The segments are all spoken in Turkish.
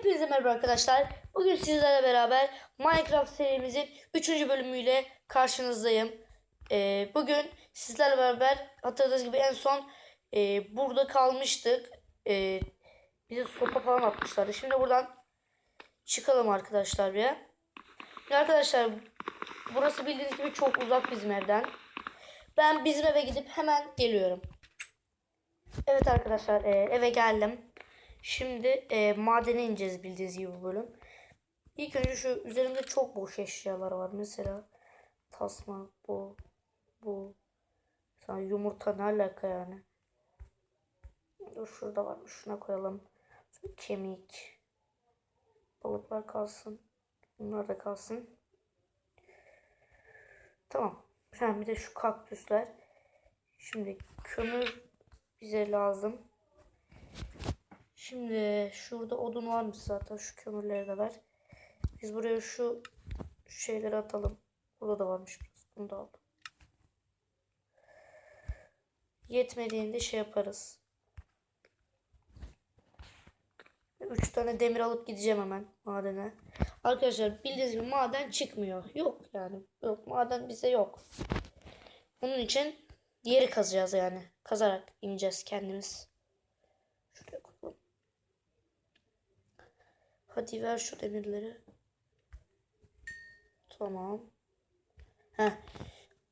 Hepinize merhaba arkadaşlar. Bugün sizlerle beraber Minecraft serimizin 3. bölümüyle karşınızdayım. Ee, bugün sizlerle beraber hatırladığınız gibi en son e, burada kalmıştık. E, bize sopa falan atmışlardı. Şimdi buradan çıkalım arkadaşlar bir. Şimdi arkadaşlar burası bildiğiniz gibi çok uzak bizim evden. Ben bizim eve gidip hemen geliyorum. Evet arkadaşlar e, eve geldim. Şimdi e, madene ineceğiz bildiğiniz gibi bu bölüm. İlk önce şu üzerinde çok boş eşyalar var. Mesela tasma, bu, bu. Sana yumurta ne alaka yani? Dur şurada var. Şuna koyalım. Şu kemik. Balıklar kalsın. Bunlar da kalsın. Tamam. Ha, bir de şu kaktüsler. Şimdi kömür bize lazım. Şimdi şurada odun varmış zaten. Şu kömürleri de ver. Biz buraya şu şeyleri atalım. Burada da varmış biraz. Bunu da aldım. Yetmediğinde şey yaparız. Üç tane demir alıp gideceğim hemen madene. Arkadaşlar bildiğiniz gibi maden çıkmıyor. Yok yani. Yok maden bize yok. Bunun için yeri kazacağız yani. Kazarak ineceğiz kendimiz. Şuraya koyalım. Hadi ver şu demirleri. Tamam. Heh.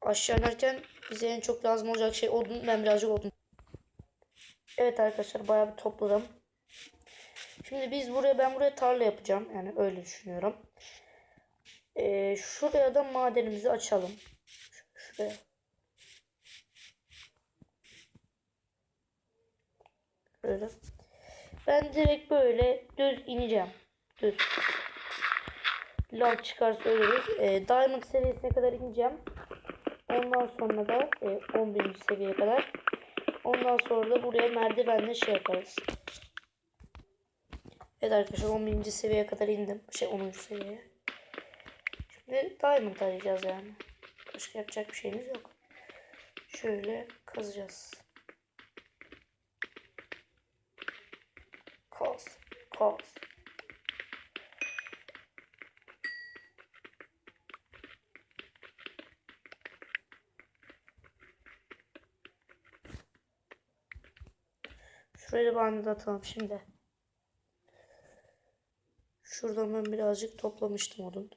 Aşağı inerken bize en çok lazım olacak şey odun. Ben birazcık odun. Evet arkadaşlar bayağı bir topladım. Şimdi biz buraya ben buraya tarla yapacağım. Yani öyle düşünüyorum. Ee, şuraya da madenimizi açalım. Şuraya. Böyle. Ben direkt böyle düz ineceğim. Düz. Lav çıkarsa ölürüz. E, Diamond seviyesine kadar ineceğim. Ondan sonra da e, 11. seviyeye kadar. Ondan sonra da buraya merdivenle şey yaparız. Evet arkadaşlar 11. seviyeye kadar indim. Şey 10. seviyeye. Şimdi Diamond arayacağız yani. Başka yapacak bir şeyimiz yok. Şöyle kazacağız. Kaz. Kaz. Şuraya da atalım şimdi. Şuradan ben birazcık toplamıştım odun.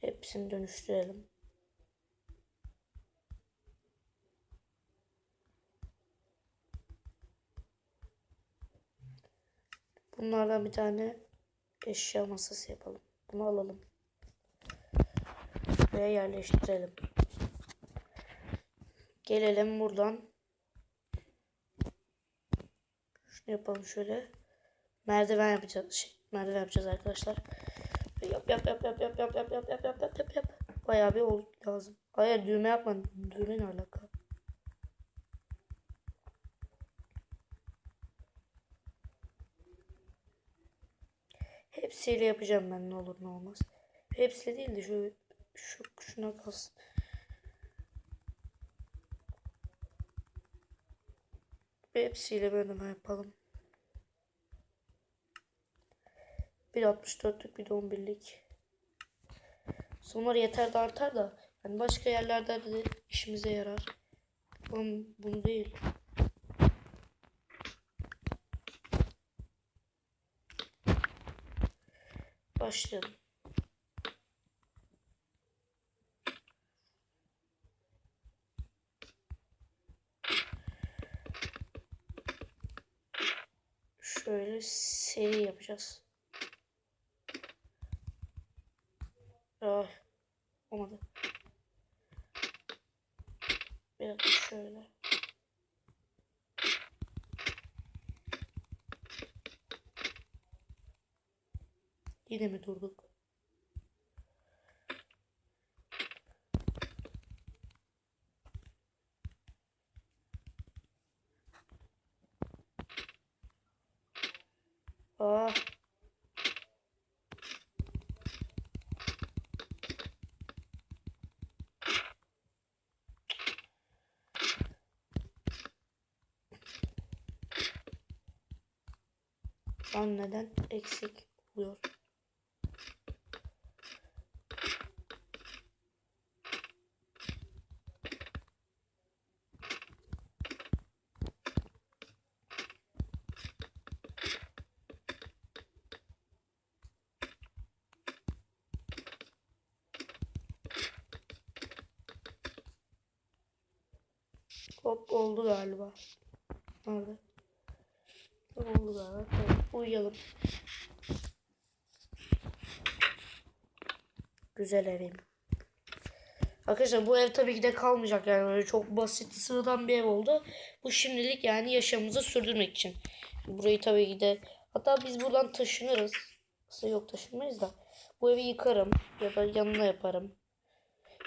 Hepsini dönüştürelim. Bunlardan bir tane eşya masası yapalım. Bunu alalım. Ve yerleştirelim. Gelelim buradan. Şunu yapalım şöyle. Merdiven yapacağız. Şey, merdiven yapacağız arkadaşlar. Yap yap yap yap yap yap yap yap yap yap yap yap yap. Bayağı bir ol lazım. Hayır düğme yapma. Düğme ne alaka? Hepsiyle yapacağım ben ne olur ne olmaz. Hepsiyle değil de şu şu şuna kalsın. Hepsiyle böyle yapalım. Bir 64'lük bir de 11'lik. Sonra yeter de artar da. Yani başka yerlerde de işimize yarar. Oğlum bunu değil. Başlayalım. Şöyle seri yapacağız. Ah, olmadı. Bir dakika şöyle. Yine mi durduk? Ah. Neden eksik oluyor? Hop oldu galiba. Nerede? Uyuyalım. Güzel evim. Arkadaşlar bu ev tabii ki de kalmayacak yani böyle çok basit sıradan bir ev oldu. Bu şimdilik yani yaşamımızı sürdürmek için. Burayı tabii ki de hatta biz buradan taşınırız. Aslında yok taşınmayız da. Bu evi yıkarım ya da yanına yaparım.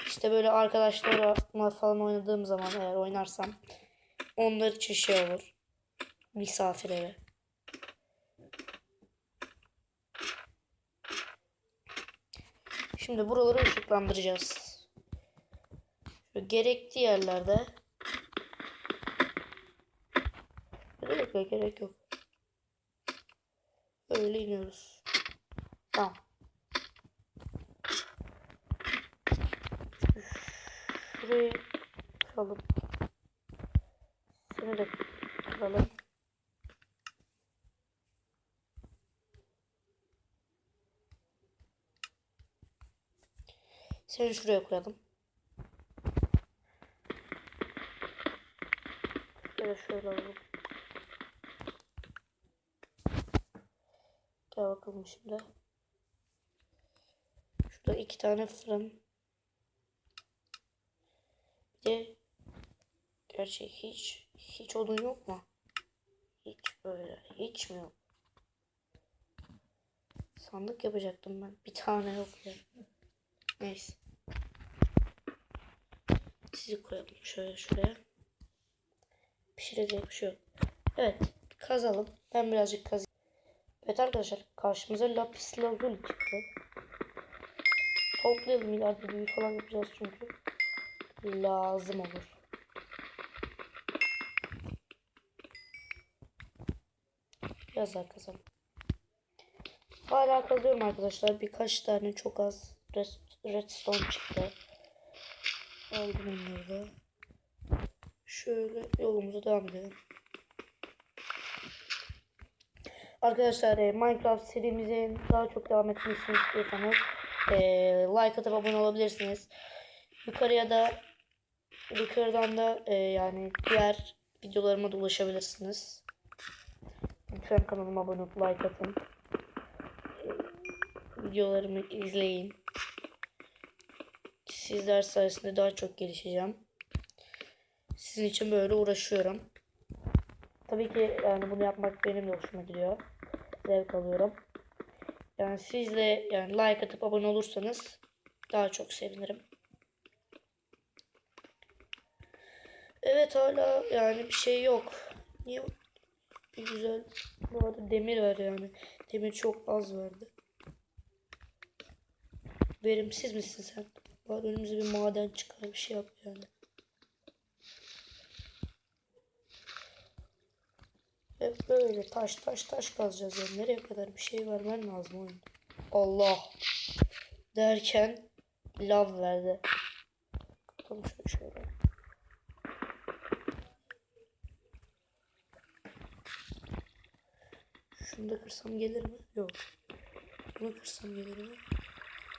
İşte böyle arkadaşlarla falan oynadığım zaman eğer oynarsam onlar için şey olur. Misafir evi. Şimdi buraları ışıklandıracağız. Şöyle gerekli yerlerde Gerek yok gerek yok. Öyle iniyoruz. Tamam. Şurayı kıralım. Seni de kıralım. Seni şuraya koyalım. Şöyle şöyle alalım. Gel bakalım şimdi. Şurada iki tane fırın. Bir de gerçi hiç hiç odun yok mu? Hiç böyle hiç mi yok? Sandık yapacaktım ben. Bir tane yok ya. Neyse. Sizi koyalım şöyle şuraya. Pişirecek bir şey yok. Evet. Kazalım. Ben birazcık kazayım. Evet arkadaşlar. Karşımıza lapis lazuli çıktı. Toplayalım ileride büyü falan yapacağız çünkü. Lazım olur. Biraz daha kazalım. Hala kazıyorum arkadaşlar. Birkaç tane çok az redstone çıktı. Aldım onları da. Şöyle yolumuza devam edelim. Arkadaşlar e, Minecraft serimizin daha çok devam etmesini istiyorsanız e, like atıp abone olabilirsiniz. Yukarıya da yukarıdan da e, yani diğer videolarıma da ulaşabilirsiniz. Lütfen kanalıma abone olup like atın. E, videolarımı izleyin. Sizler sayesinde daha çok gelişeceğim. Sizin için böyle uğraşıyorum. Tabii ki yani bunu yapmak benim de hoşuma gidiyor. Zevk alıyorum. Yani siz de yani like atıp abone olursanız daha çok sevinirim. Evet hala yani bir şey yok. Niye bir güzel bu arada demir var yani. Demir çok az vardı. Verimsiz misin sen? Bari önümüze bir maden çıkar bir şey yap yani. Hep böyle taş taş taş kazacağız yani. Nereye kadar bir şey vermen lazım oyunda. Allah. Derken lav verdi. Kapatalım şöyle şöyle. Şunu da kırsam gelir mi? Yok. Bunu kırsam gelir mi?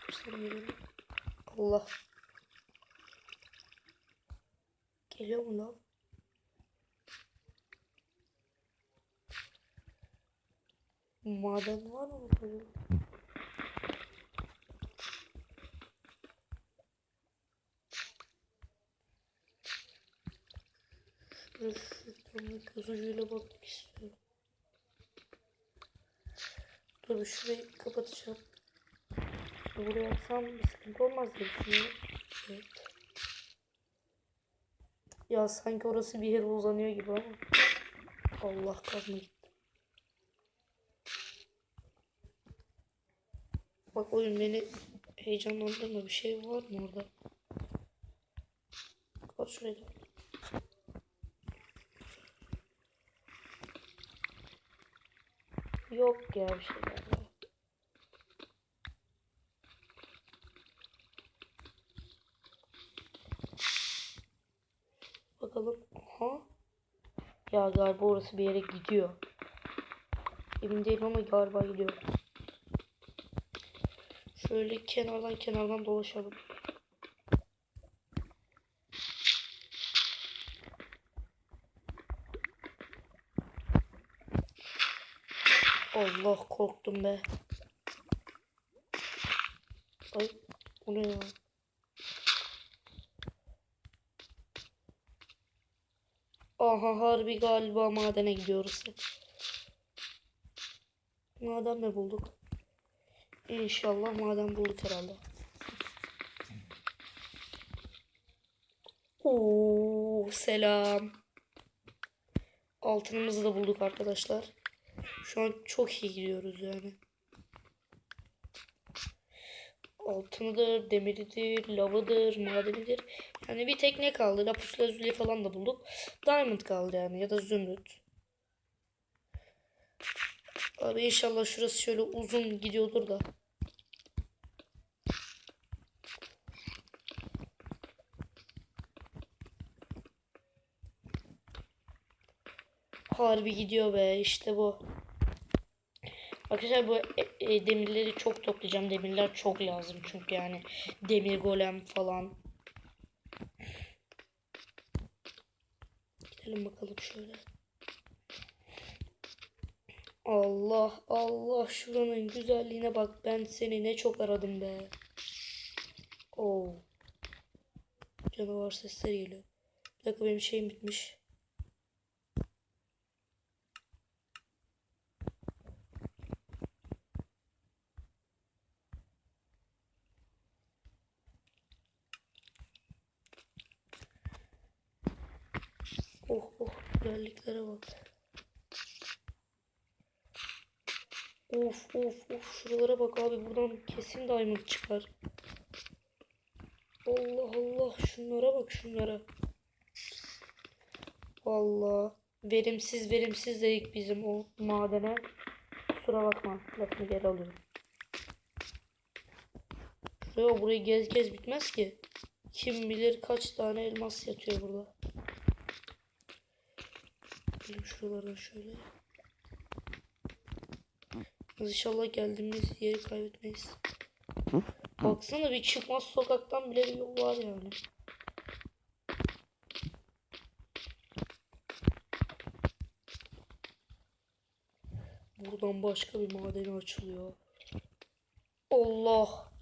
Kırsam gelir mi? Allah. Geliyor mu lan? Maden var mı burada? Şuraya şuradan bir göz ucuyla bakmak istiyorum. Dur şurayı kapatacağım. Buraya yapsam bir sıkıntı olmaz diye düşünüyorum. Evet. Ya sanki orası bir yere uzanıyor gibi ama. Allah kazma gitti. Bak oyun beni heyecanlandırma. Bir şey var mı orada? Kapat şurayı. Yok ya bir şey galiba. Bakalım. Aha. Ya galiba orası bir yere gidiyor. Emin değilim ama galiba gidiyor. Şöyle kenardan kenardan dolaşalım. Allah korktum be. Ay o ne ya? Aha harbi galiba madene gidiyoruz. Maden mi bulduk? İnşallah maden bulduk herhalde. Oo selam. Altınımızı da bulduk arkadaşlar. Şu an çok iyi gidiyoruz yani. Altınıdır, demiridir, lavıdır, madenidir. Yani bir tek ne kaldı? Lapis lazuli falan da bulduk. Diamond kaldı yani ya da zümrüt. Abi inşallah şurası şöyle uzun gidiyordur da. Harbi gidiyor be işte bu. Arkadaşlar bu e, e, demirleri çok toplayacağım. Demirler çok lazım çünkü yani demir golem falan. Gidelim bakalım şöyle. Allah Allah şuranın güzelliğine bak. Ben seni ne çok aradım be. Oo. Canavar sesleri geliyor. Bir dakika benim şeyim bitmiş. Oh oh güzelliklere bak. Of of of şuralara bak abi buradan kesin diamond çıkar. Allah Allah şunlara bak şunlara. Vallahi verimsiz verimsiz dedik bizim o madene. Kusura bakma lafını geri alıyorum. Şuraya burayı gez gez bitmez ki. Kim bilir kaç tane elmas yatıyor burada. Gidelim şuralardan şöyle. İnşallah geldiğimiz yeri kaybetmeyiz. Baksana bir çıkmaz sokaktan bile bir yol var yani. Buradan başka bir madeni açılıyor. Allah!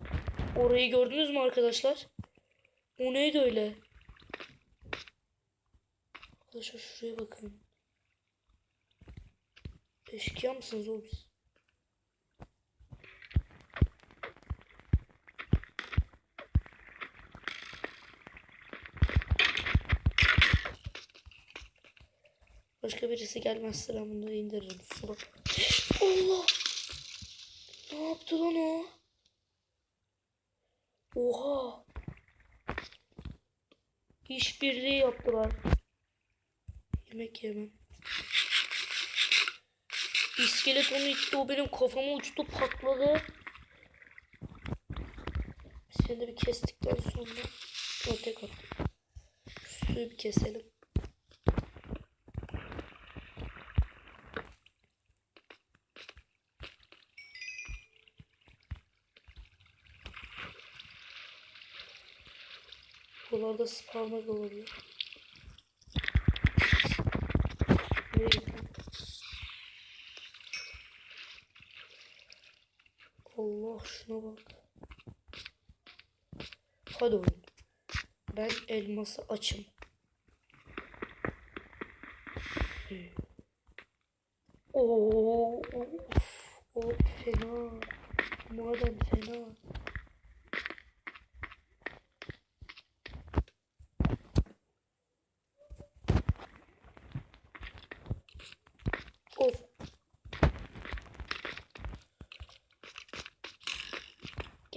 Orayı gördünüz mü arkadaşlar? O neydi öyle? Arkadaşlar şuraya bakın. Eşkıya mısınız oğlum siz? Başka birisi gelmezse ben bunları indiririm. Allah! Ne yaptı lan o? Oha! İşbirliği yaptılar. Yemek yemem. İskelet onu itti o benim kafama uçtu patladı. Seni bir kestikten sonra o tek at. Şu suyu bir keselim. Buralarda spawner olabilir. Allah şuna bak. Hadi oyun. Ben elması açım. Oo, of, of fena. Maden fena.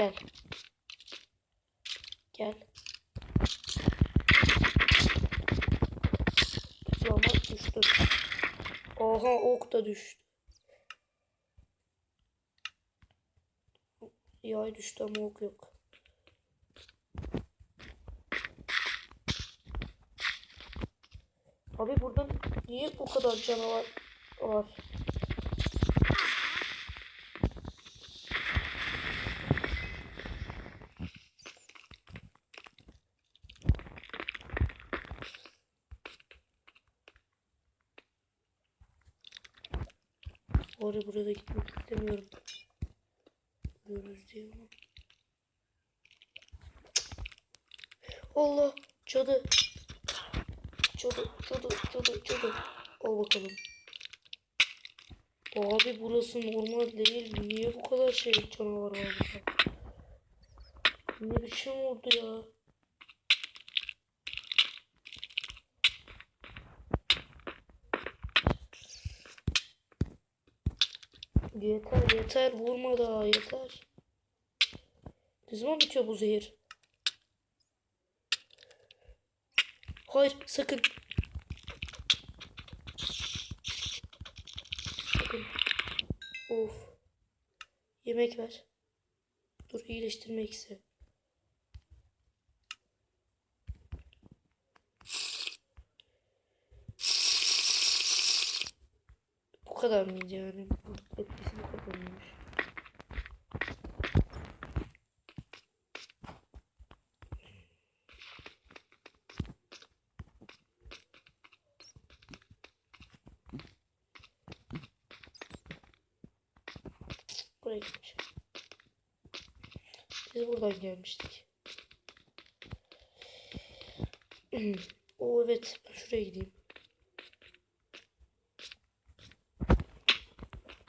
Gel. Gel. Normal düştü. Oha ok da düştü. Yay düştü ama ok yok. Abi burada niye bu kadar canavar var? Oraya buraya da gitmek istemiyorum. Görürüz diye ama. Allah cadı. Cadı cadı cadı cadı. Al bakalım. Abi burası normal değil. Niye bu kadar şey canavar var burada? Ne biçim oldu ya? Yeter yeter vurma daha yeter. Ne zaman bitiyor bu zehir? Hayır sakın. Sakın. Of. Yemek ver. Dur iyileştirme ikisi. Bu kadar mıydı yani bu kadar mıymış? Buraya gitmiş. Biz buradan gelmiştik. o evet. Şuraya gideyim.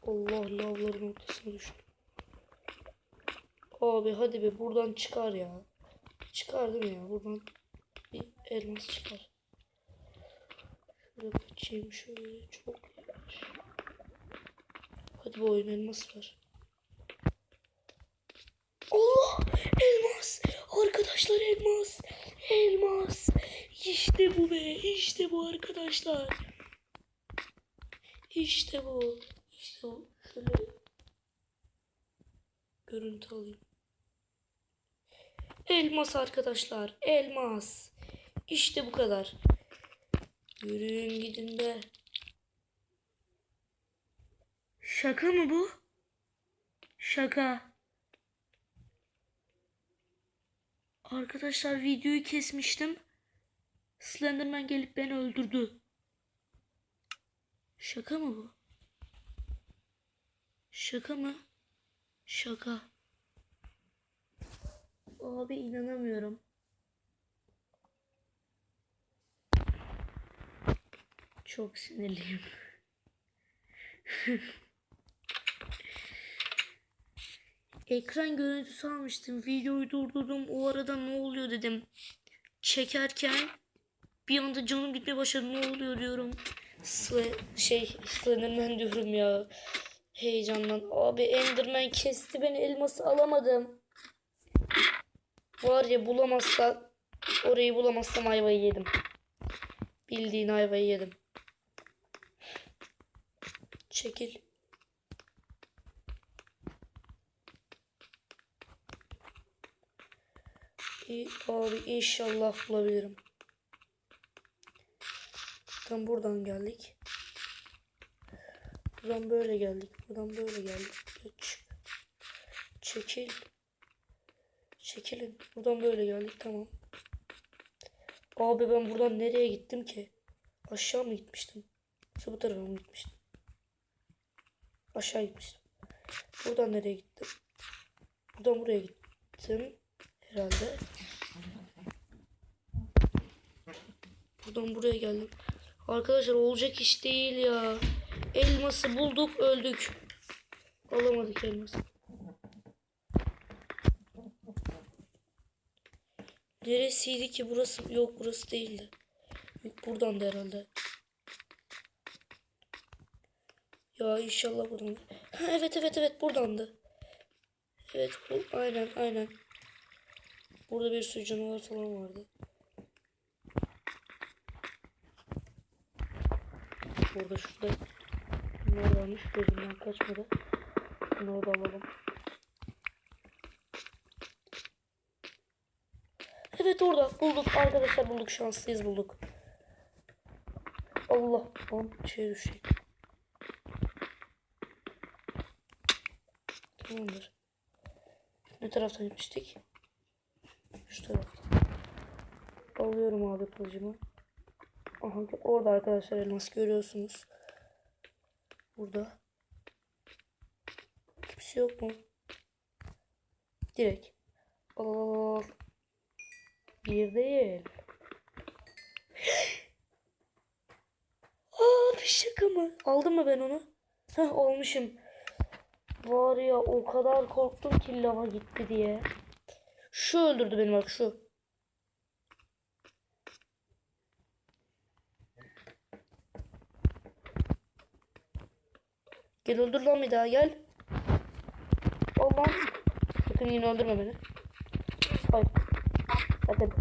Allah lavların ortasına düştüm. Abi hadi be buradan çıkar ya. Çıkar değil mi ya? Buradan bir elmas çıkar. Şöyle kaçayım şöyle çok. Hadi bu oyun elmas ver. Allah! Elmas! Arkadaşlar elmas! Elmas! İşte bu be! İşte bu arkadaşlar! İşte bu. İşte bu. Şöyle görüntü alayım. Elmas arkadaşlar. Elmas. İşte bu kadar. Yürüyün gidin be. Şaka mı bu? Şaka. Arkadaşlar videoyu kesmiştim. Slenderman gelip beni öldürdü. Şaka mı bu? Şaka mı? Şaka. Abi inanamıyorum. Çok sinirliyim. Ekran görüntüsü almıştım. Videoyu durdurdum. O arada ne oluyor dedim. Çekerken bir anda canım gitmeye başladı. Ne oluyor diyorum. Sle şey Slenderman diyorum ya. Heyecandan. Abi Enderman kesti beni elması alamadım. Var ya bulamazsa orayı bulamazsam ayvayı yedim. Bildiğin ayvayı yedim. Çekil. İyi, abi inşallah bulabilirim. Tam buradan geldik. Buradan böyle geldik. Buradan böyle geldik. Geç. Çekil. Çekilin. Buradan böyle geldik. Tamam. Abi ben buradan nereye gittim ki? Aşağı mı gitmiştim? Yoksa bu tarafa mı gitmiştim? Aşağı gitmiştim. Buradan nereye gittim? Buradan buraya gittim. Herhalde. Buradan buraya geldim. Arkadaşlar olacak iş değil ya. Elması bulduk öldük. Alamadık elması. Neresiydi ki burası? Yok burası değildi. Yok buradan da herhalde. Ya inşallah buradan. Ha, evet evet evet buradandı. Evet bu aynen aynen. Burada bir sürü canavar falan vardı. Burada şurada bunlar varmış gözümden kaçmadı. Bunları da alalım. Evet orada bulduk arkadaşlar bulduk şanslıyız bulduk. Allah lan şey düşecek. Tamamdır. Ne taraftan gitmiştik? Şu taraftan. Alıyorum abi kılıcımı. Aha orada arkadaşlar elmas görüyorsunuz. Burada. Kimse yok mu? Direkt. Al, al. Bir değil. Aa bir şaka mı? Aldım mı ben onu? Heh olmuşum. Var ya o kadar korktum ki lava gitti diye. Şu öldürdü beni bak şu. Gel öldür lan bir daha gel. Allah'ım. Sakın yine öldürme beni. Hayır. Sakın.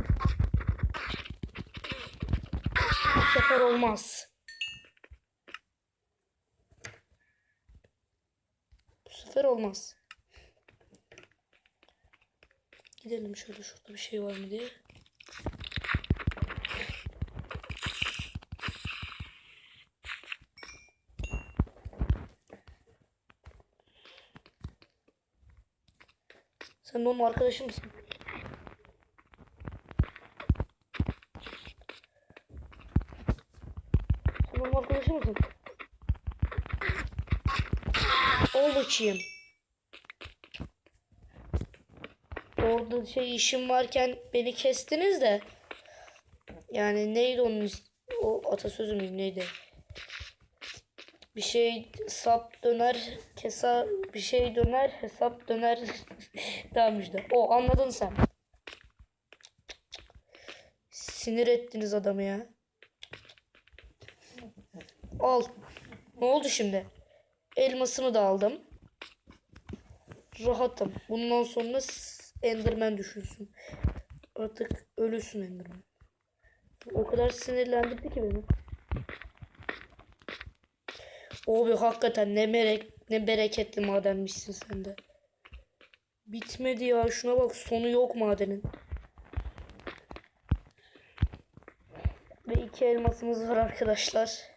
Bu sefer olmaz. Bu sefer olmaz. Gidelim şöyle şurada bir şey var mı diye. Sen benim arkadaşım mısın? Sen benim arkadaşım mısın? Ol bakayım. Orada şey işim varken beni kestiniz de. Yani neydi onun o atasözü mü neydi? Bir şey sap döner, kesa bir şey döner, hesap döner. tamam işte. O anladın sen. Sinir ettiniz adamı ya. Al. Ne oldu şimdi? Elmasını da aldım. Rahatım. Bundan sonra Enderman düşünsün. Artık ölüsün Enderman. O kadar sinirlendirdi ki beni. Abi hakikaten ne merek ne bereketli madenmişsin sen de. Bitmedi ya şuna bak sonu yok madenin. Ve iki elmasımız var arkadaşlar.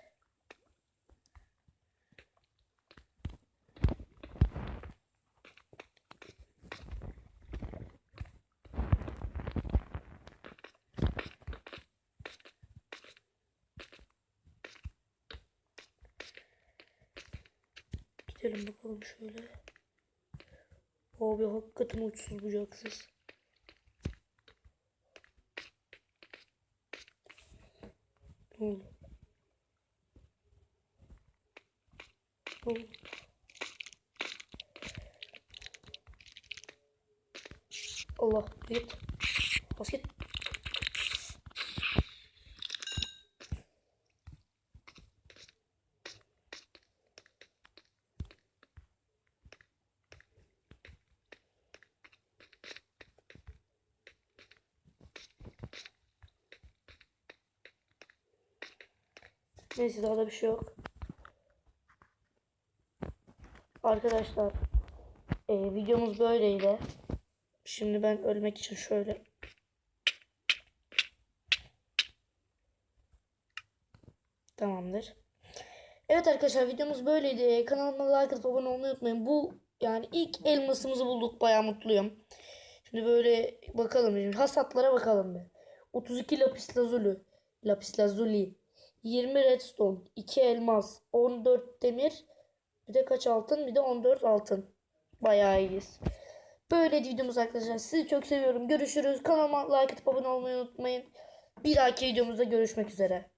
Gidelim bakalım şöyle. Abi hakikaten uçsuz bucaksız. Ne oldu? Allah git. Bas git. Neyse daha da bir şey yok. Arkadaşlar e, videomuz böyleydi. Şimdi ben ölmek için şöyle Tamamdır. Evet arkadaşlar videomuz böyleydi. Kanalıma like atıp abone olmayı unutmayın. Bu yani ilk elmasımızı bulduk. Bayağı mutluyum. Şimdi böyle bakalım. Şimdi hasatlara bakalım bir. 32 lapis lazuli. Lapis lazuli. 20 redstone. 2 elmas. 14 demir. Bir de kaç altın? Bir de 14 altın. Bayağı iyiyiz. Böyle videomuz arkadaşlar. Sizi çok seviyorum. Görüşürüz. Kanalıma like atıp abone olmayı unutmayın. Bir dahaki videomuzda görüşmek üzere.